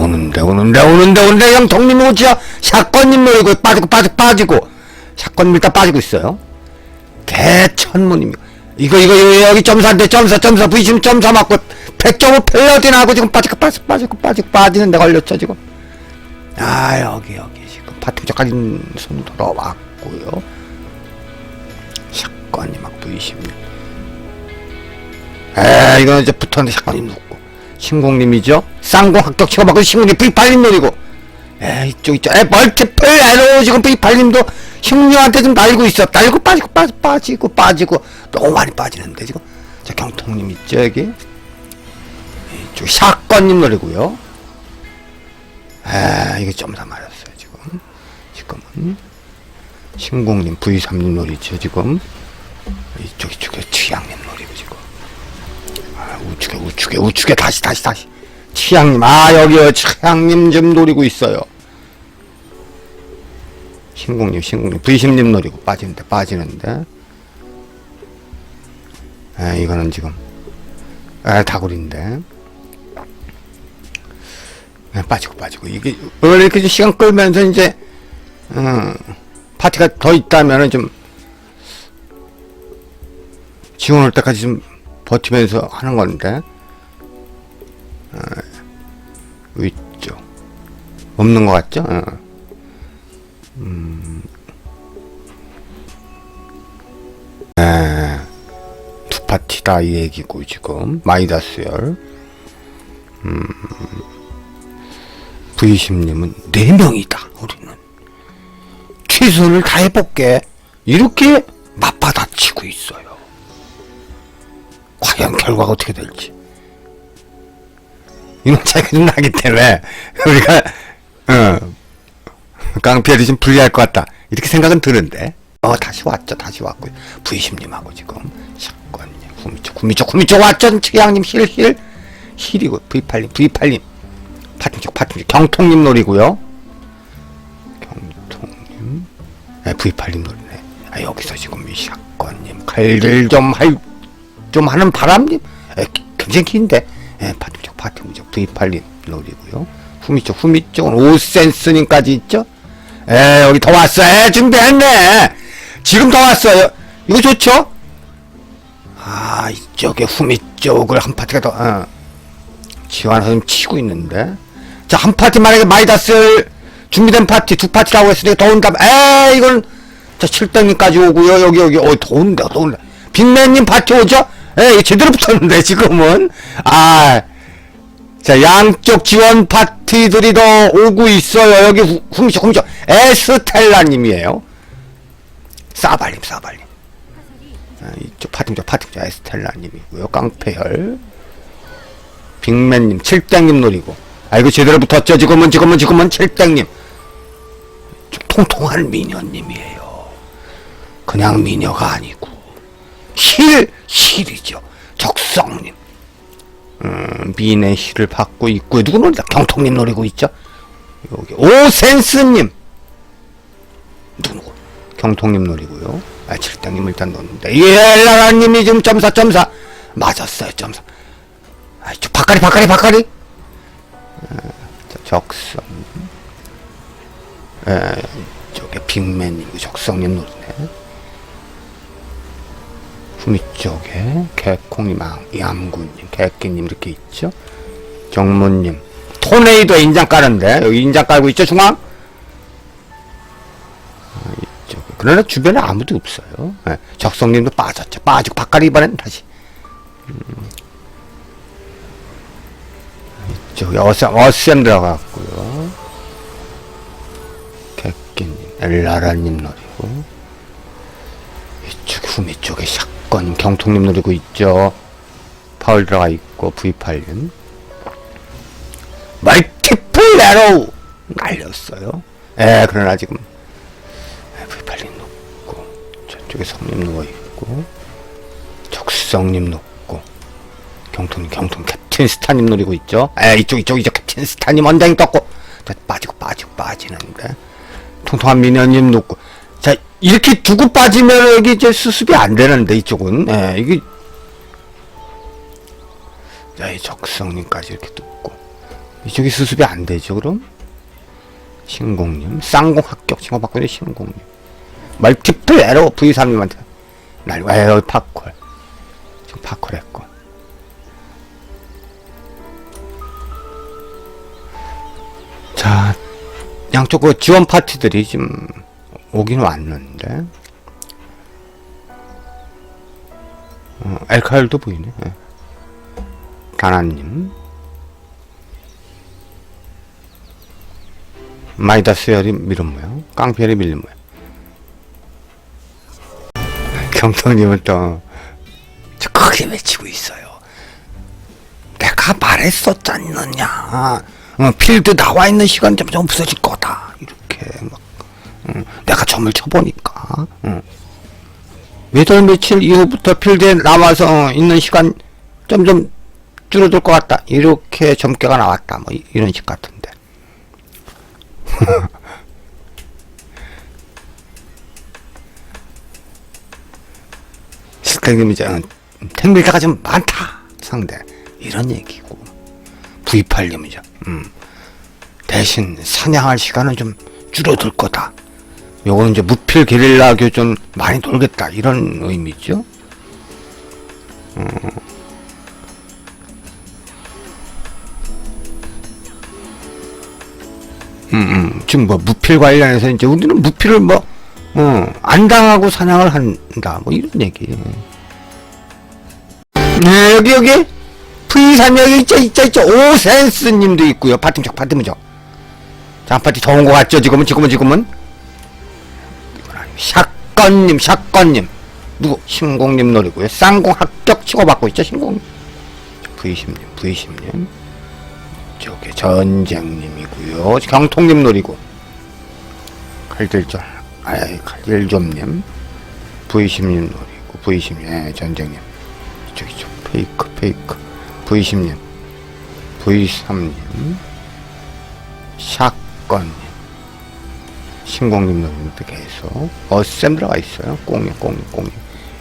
오는데 오는데 오는데 오는데 영통님 오지요? 샷건님 노리고 빠지고 빠지고 빠지고. 샷건님 일단 빠지고 있어요. 개천문입니다. 이거 이거 이거 여기 점사인데 점사 점사 부딪히면 점사 맞고 100점을 펠러딘 하고 지금 빠지고 빠지고 빠지고 빠지고 빠지는데 걸렸죠 지금. 아 여기 여기. 지금 파트쪽까지 손 돌아왔고요. 샷건님 막 부딪힙니다 에 이거는 이제 붙었는데 샷건님 눕고 신공님이죠? 쌍공 학덕 치고받고 신공님 V8님 노리고. 에 이쪽 이쪽. 에 멀티플 에로 지금 V8님도 신공님한테 좀 날고 있어. 날고 빠지고 빠지, 빠지고 빠지고. 너무 많이 빠지는데 지금. 자 경통님 있죠 여기? 이쪽 샷건님 노리고요. 에 이거 점사 맞았어요 지금. 지금은. 신공님 V3님 노리죠 지금. 이쪽 이쪽에 취향님 노리고 우측에 우측에 우측에. 다시 다시 다시. 취향님 아 여기요. 취향님 좀 노리고 있어요. 신공님 신공님. V10님 노리고 빠지는데 빠지는데. 아 이거는 지금 아 다구리인데. 아, 빠지고 빠지고. 이게 원래 이렇게 시간 끌면서 이제 음, 파티가 더 있다면은 좀 지원 올 때까지 좀 버티면서 하는 건데 어, 있죠 없는 것 같죠? 어. 음. 에, 두 파티다 이 얘기고 지금. 마이다스열. 음, V10님은 네 명이다 우리는. 최선을 다해볼게. 이렇게 맞받아치고 있어요 과연 결과가 어떻게 될지. 이런 차이가 좀 나기 때문에 우리가 어, 좀 불리할 것 같다. 이렇게 생각은 드는데. 어 다시 왔죠. 다시 왔고요 V10님하고 지금 샷건님 구미쪽 구미쪽 구미쪽 왔죠. 최양님 힐힐 힐이고 V8님 V8님. 파팀쪽 파팀쪽 경통님 놀이고요. 경통님. 네, V8님 놀이네. 아 여기서 지금 이 샷건님 칼질 좀할 좀 하는 바람님 에, 굉장히 긴데. 에, 파팀쪽 파팀쪽 V8님 놀이고요. 후미 쪽 후미 쪽은 5센스님까지 있죠? 에 여기 더 왔어 에 준비했네. 지금 더 왔어요. 이거 좋죠? 아 이쪽에 후미 쪽을 한 파티가 더 어. 좀 치고 있는데. 자 한 파티 만약에 마이다스 준비된 파티 두 파티라고 했으니까 더 온다. 에 이건 자 7등님까지 오고요. 여기 여기. 어더 온다 더 온다. 빅맨님 파티 오죠 에 이거 제대로 붙었는데 지금은 아 자, 양쪽 지원 파티들이 더 오고 있어요. 여기 후- 후미죠, 후미죠. 에스텔라님이에요. 사발님, 사발님. 아, 이쪽 파티죠, 파티죠. 에스텔라님이고요. 깡패열. 빅맨님, 칠땡님 노리고. 아, 이거 제대로 붙었죠. 지금은, 지금은, 지금은 칠땡님. 좀 통통한 미녀님이에요. 그냥 미녀가 아니고. 힐, 힐이죠. 적성님. 음, 미인의 힐을 받고 있고 누구 노리다? 경통님 노리고 있죠? 여기. 오센스님! 누구? 경통님 노리고요. 아 칠당님 일단 넣는데. 예라라님이 지금 점사 점사. 맞았어요 점사. 아 이쪽 바카리 바카리 바카리! 아, 자, 적성. 에 이쪽에 빅맨님 적성님 노리네 후미 쪽에 개콩님, 아, 얌구님, 개끼님 이렇게 있죠. 정문님, 토네이도 인장 까는데 여기 인장 깔고 있죠 중앙. 아, 이쪽에 그러나 주변에 아무도 없어요. 예, 적성님도 빠졌죠. 빠지고 바깥 이번엔 다시. 음. 이쪽에 어셈 어셈 들어갔고요. 개끼님, 엘라라님 노리고. 이쪽에 후미 쪽에 샷건 경통님 노리고 있죠. 파울 들어가 있고 V8은 멀티플 에로우 날렸어요. 에 그러나 지금 V8님 높고 저쪽에 성님 누워 있고 적성님 높고 경통님 경통 캡틴 스타님 노리고 있죠. 에 이쪽 이쪽 이쪽 캡틴 스타님 언쟁 떴고 자, 빠지고 빠지고 빠지는데 통통한 미녀님 자 이렇게 두고 빠지면 여기 이제 수습이 안 되는데 이쪽은 예, 이게 자이 적성님까지 이렇게 뚫고 이쪽이 수습이 안 되죠, 그럼? 신공님. 쌍공 합격 칭호받고 있는 신공님. 멀티플 에러 V3님한테 날, 에 여기 팝콜. 지금 팝콜 했고. 자, 양쪽 그 지원 파티들이 지금 오긴 왔는데. 어, 엘카일도 보이네. 예. 다나님. 마이다스열이 밀은 모양, 깡피엘이 밀린 모양. 경통님은 또, 저 크게 외치고 있어요. 내가 말했었잖느냐. 어, 필드 나와 있는 시간 점점 막, 응, 점을 쳐보니까. 응. 몇월 며칠 이후부터 필드에 나와서 있는 시간 점점 줄어들 것 같다. 이렇게 점괘가 나왔다. 뭐 이- 이런 식 같은데. 실장님이 이제 택밀자가 좀 많다 상대 이런 얘기고 V8님이죠. 음. 대신 사냥할 시간은 좀 줄어들 거다. 요거는 이제 무필 게릴라 교전 많이 돌겠다 이런 의미죠. 음, 음, 지금 뭐 무필 관련해서 이제 우리는 무필을 뭐, 어, 안 당하고 사냥을 한다. 뭐 이런 얘기. 네, 여기, 여기. V3 여기 있죠, 있죠, 있죠. 오센스 님도 있고요. 파팀적, 파팀적. 자, 파티 좋은 거 같죠, 지금은, 지금은, 지금은. 샷건님, 샷건님. 누구? 신공님 노리고요. 쌍공 합격 치고받고 있죠, 신공님. V10님, V10님. 저게 전쟁님이고요. 경통님 노리고 칼들전, 아이 칼들좀님, V10님 노리고 V10님, 예, 전쟁님. 이쪽 이쪽 페이크 페이크 V10님, V3님, 샷건님, 신공님 노리는데 계속. 어셈 들어가 있어요. 꽁님 꽁님 꽁님.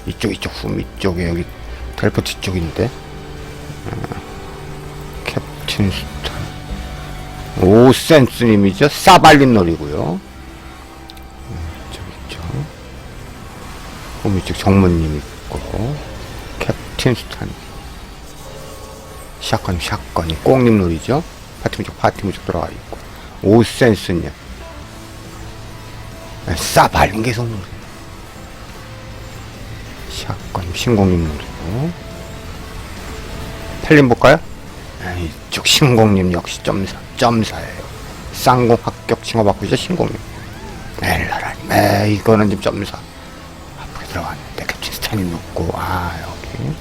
이쪽 이쪽 후 이쪽에 여기 텔포트 쪽인데. 캡틴 스탄 오센스님이죠? 사발린 놀이고요. 저기 있죠. 홈 이쪽 정문님 있고 캡틴 스탄 샷건 샷건이 꽁님 놀이죠? 파티무 쪽 파티무 쪽 들어가 있고. 오센스님 싸발린 계속 놀이 샷건 신공님 놀이고 펠린 볼까요? 아, 이쪽 신공님 역시 점사, 점사예요. 쌍공 합격 칭호받고 있죠, 신공님. 멜라라님, 에 이거는 좀 점사. 앞으로 들어갔는데, 캡틴 스타님 놓고, 아, 여기.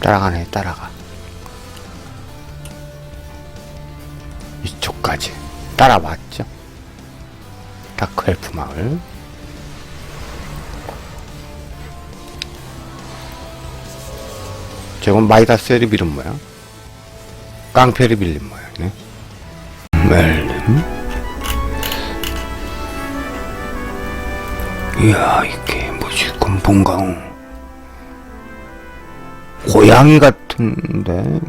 따라가네, 따라가. 이쪽까지 따라왔죠. 다크엘프 마을. 저건 마이다스엘이 밀은 모양. 깡패리 밀린 모양이네. 멜름. 이야, 이게 뭐지, 금봉강. 고양이 같은데.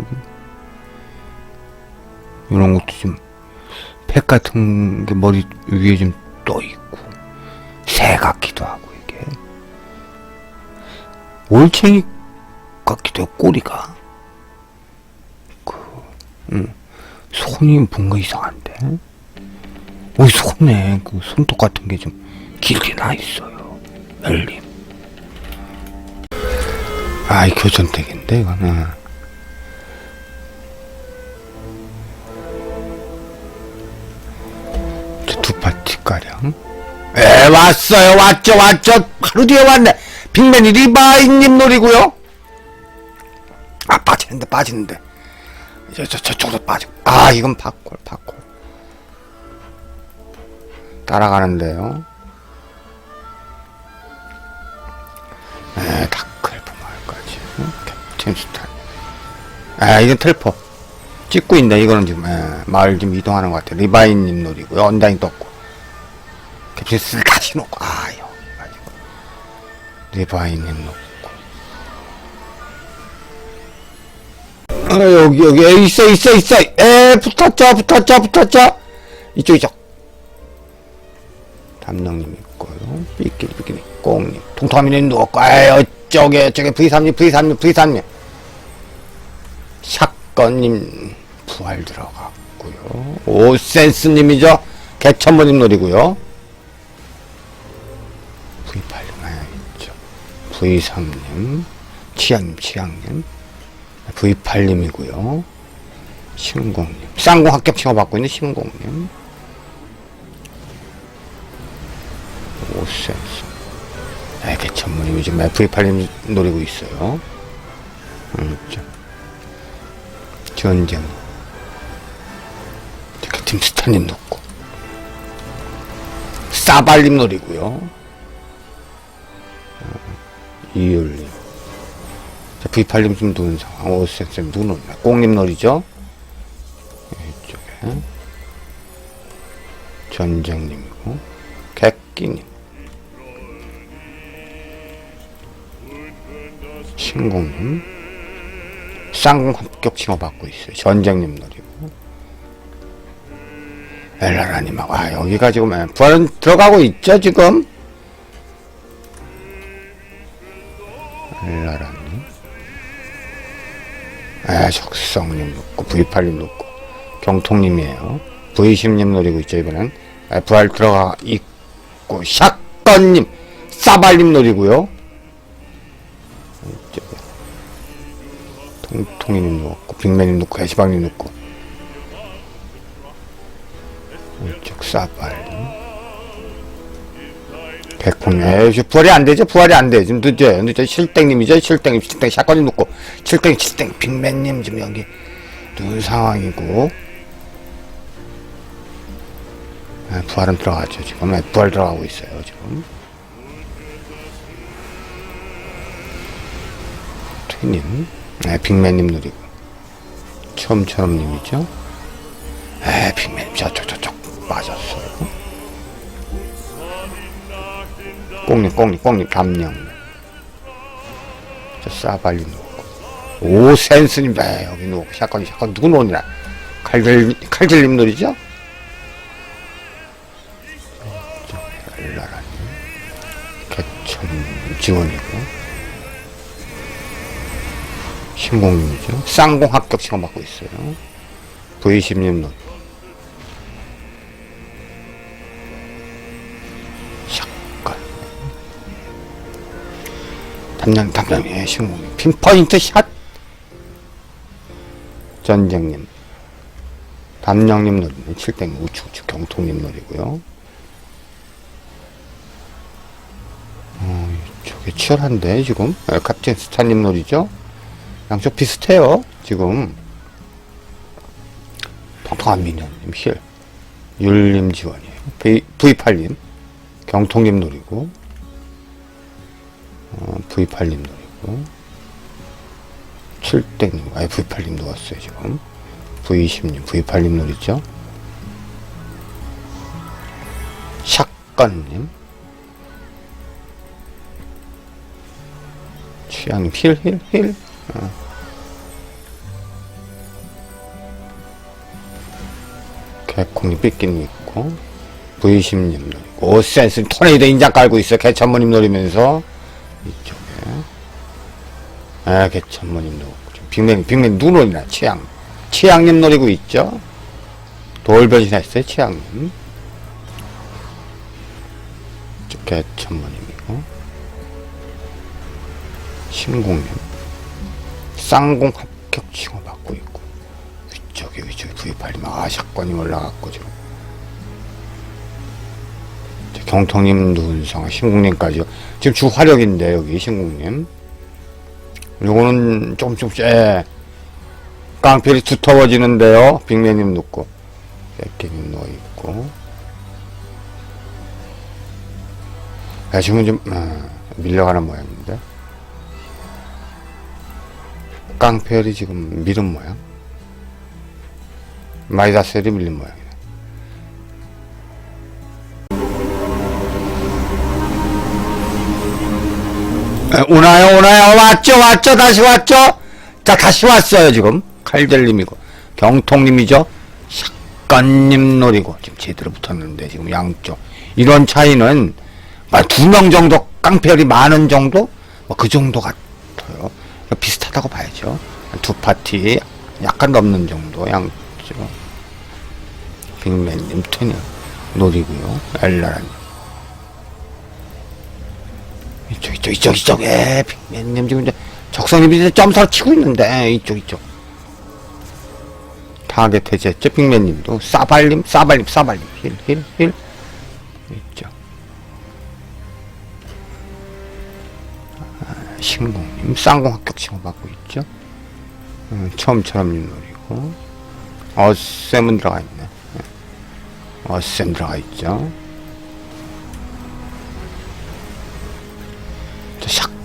이런 것도 좀, 팩 같은 게 머리 위에 좀 떠 있고. 새 같기도 하고, 이게. 올챙이 같기도 해요, 꼬리가. 그, 음, 손이 뭔가 이상한데? 오, 손에 그 손톱 같은 게 좀 길게 나 있어요. 열림. 아, 이 교전택인데, 이거는. 가량. 에, 왔어요, 왔죠, 왔죠. 하루 뒤에 왔네. 빅맨이 리바이님 놀이고요. 아 빠지는데 빠지는데. 저, 저, 저쪽으로 빠져 아 이건 파콜 파콜. 따라가는데요. 에 다크엘프 마을까지. 캡틴 스탄 아 이건 텔포. 찍고 있네 이거는 지금. 에, 마을 좀 이동하는 것 같아 리바인님 놀이고요. 언다잉 떴고 캡틴 스탄 다시 놓고 아 여기 가지고. 리바인님 놀이 아, 여기 여기. 에, 있어 있어 있어. 에 붙었죠 붙었죠 붙었죠 이쪽 이쪽. 담령님 있고요. 삐끼리 삐끼리. 꽁님. 통타민님 누웠고. 에 어쩌게 어쩌게 V3님 V3님 V3님. 샷건님 부활 들어갔고요. 오센스님이죠. 개천모님 놀이고요 V3님 치양님 치양님 V8님이고요. 신공님. 쌍공 합격 칭호 받고 있는 신공님. 오센스. 아, 개천문님이 지금 V8님 노리고 있어요. 음, 있죠. 전쟁. 팀 스타님 놓고. 싸발님 노리고요. 어, 이율님. 자, V8님 좀 누는 상황. 오, 쌤, 누는, 꽁님 놀이죠? 이쪽에. 전쟁님이고, 객기님. 신공님. 쌍공 합격 칭호 받고 있어요. 전쟁님 놀이고. 엘라라님하고, 아, 여기가 지금, 예, 부활은 들어가고 있죠, 지금? X40님 붙고 V86 붙고 경통님이에요. V10님 노리고 있죠 이번엔 아, FR 들어가 있고 샷건님 사발님 노리고요. 음, 통통이님 놓고 빅맨님 놓고 해시방님 놓고 음, 이쪽 사발 백콩님, 에이, 부활이 안 되죠? 부활이 안 돼. 지금 늦어요. 늦어. 실땡님이죠? 실땡님, 실땡, 샷건님 놓고, 실땡, 실땡, 빅맨님 지금 여기 누운 상황이고. 네, 부활은 들어가죠. 지금 네, 부활 들어가고 있어요. 지금. 트님, 네, 빅맨님 누리고. 처음처럼님이죠? 에, 빅맨님 저쪽 저쪽 맞았어 꽁님, 꽁님, 꽁님, 감령. 저 싸발리 놓고. 오, 센스님, 네, 여기 놓고. 샷건, 샷건, 누구 놓으냐? 칼질, 칼질님 놀이죠? 지원이고. 신공님이죠. 쌍공 합격 시험 받고 있어요. V10님 놀 당, 담당의 신공님. 핀포인트 샷. 전쟁님. 담령님 노리는 7땡 우측 우측 경통님 노리고요. 어, 이쪽에 치열한데 지금 아, 캡틴 스타님 놀이죠. 양쪽 비슷해요 지금. 통통한 미녀님 힐. 율님 지원이에요. V, V8님 경통님 노리고 어, V8님 노리고 7땡님 아예 V8님 놓았어요 지금. V20님, V8님 놀이죠. 샷건님. 취향 힐, 힐, 힐. 어. 개콩이 삐끼님 있고, V10님 노리고, 오센스 토네이도 인장 깔고 있어. 개천모님 노리면서. 이쪽에. 아, 개천모님 노리고. 빅맨, 빅맨 눈올이나, 취향. 치양님 노리고 있죠. 돌 변신 했어요, 치양님. 이쪽에 천번님이고. 신공님. 쌍공 합격 칭호 받고 있고. 위쪽에, 위쪽에 V8님, 아, 샷건이 올라갔고, 지금. 경통님 눈성, 신공님까지. 지금 주 화력인데, 여기, 신공님. 요거는 조금, 예. 깡필이 두터워지는데요. 빅맨님 눕고 백개님 누워있고 야, 지금은 좀 어, 밀려가는 모양인데 깡펠이 지금 밀은 모양 마이다셀이 밀린 모양 오나요 오나요? 왔죠 왔죠? 다시 왔죠? 자 다시 왔어요 지금. 칼젤님이고. 경통님이죠. 샷건님 노리고. 지금 제대로 붙었는데 지금 양쪽. 이런 차이는 두 명 정도 깡패열이 많은 정도? 뭐 그 정도 같아요. 비슷하다고 봐야죠. 두 파티 약간 넘는 정도 양쪽. 빅맨님 트니 노리고요. 엘라라님 이쪽 이쪽 이쪽 이쪽 에 빅맨님 지금 이제. 적성님이 점사를 치고 있는데 에, 이쪽 이쪽. 타겟 해제했죠 빅맨님도. 싸발님 싸발님 싸발님. 힐힐힐. 있죠 아, 신공님 쌍공 합격 신호 받고 있죠? 음, 처음처럼 노리고. 어셈은 들어가 있네. 예. 어셈 들어가 있죠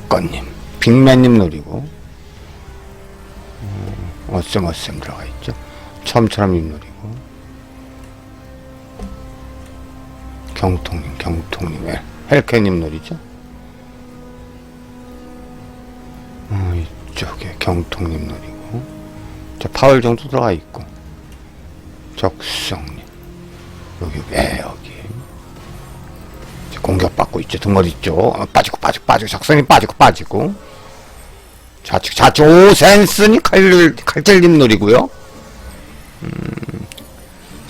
저 샷건님, 빅맨님 노리고, 어, 어셈 어셈 들어가 있죠. 처음처럼님 노리고, 경통님, 경통님, 헬- 헬케님 노리죠. 어, 이쪽에 경통님 노리고, 저 파월 정도 들어가 있고, 적성님, 여기 왜 여기. 공격받고 있죠. 등머리 있죠. 어, 빠지고 빠지고 빠지고 적성이 빠지고 빠지고 좌측 좌측 오 센스니 칼 칼젤님 놀이고요. 음,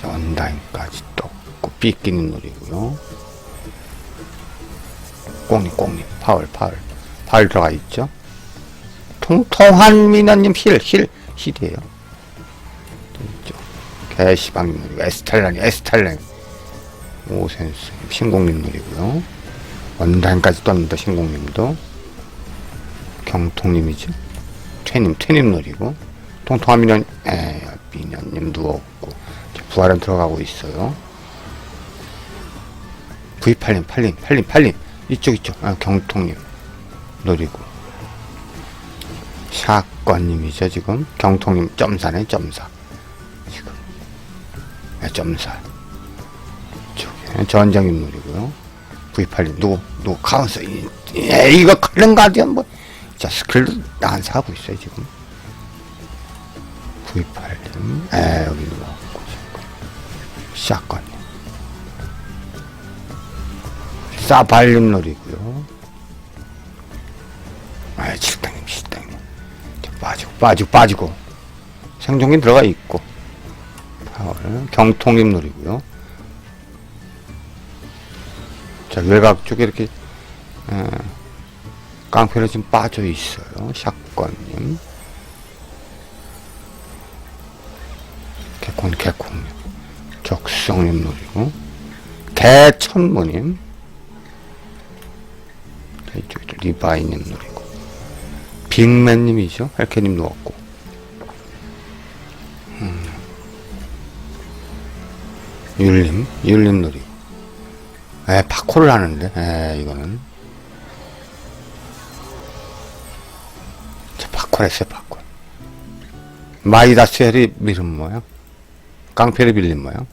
자, 언다인까지 떴고 삐끼님 놀이고요. 꽁님 꽁님 파울 파울 파울 들어가 있죠. 통통한 미나님 힐 힐 힐이에요. 또 있죠. 개시방님 에스탈란이 에스탈란 오센스 신공님 놀이고요. 원단까지 떴는데 신공님도. 경통님이죠. 퇴님 퇴님 놀이고. 통통한 미년 에 미년님 누웠고. 자, 부활은 들어가고 있어요. V8님 8님 8님 8님. 이쪽 이쪽. 아, 경통님 노리고. 샷건님이죠 지금? 경통님 점사네 점사. 지금. 네, 점사 전장님 노리고요. V8님 누구 누구 카운서 이- 예, 이거 칼른 가디언 뭐 자 스킬도 나한사 하고 있어요 지금. V8님 에 여기 누웠고 지금 샷건님 사발님 노리고요. 아, 칠당님, 칠당님. 자, 빠지고, 빠지고, 빠지고. 생존기 들어가 있고. 파월, 경통님 노리고요. 자, 외곽 쪽에 이렇게, 에, 깡패로 지금 빠져 있어요. 샷건님. 개콘, 개콘님. 적성님 노리고. 개천무님. 자, 이쪽에 리바이님 노리고. 빅맨님이죠. 헬케님 누웠고. 음. 율림, 율림 노리고. 에, 파코를 하는데, 에, 이거는. 자, 파콜 했어요, 파콜. 마이다스 헬이 밀은 모양. 깡패를 빌린 모양.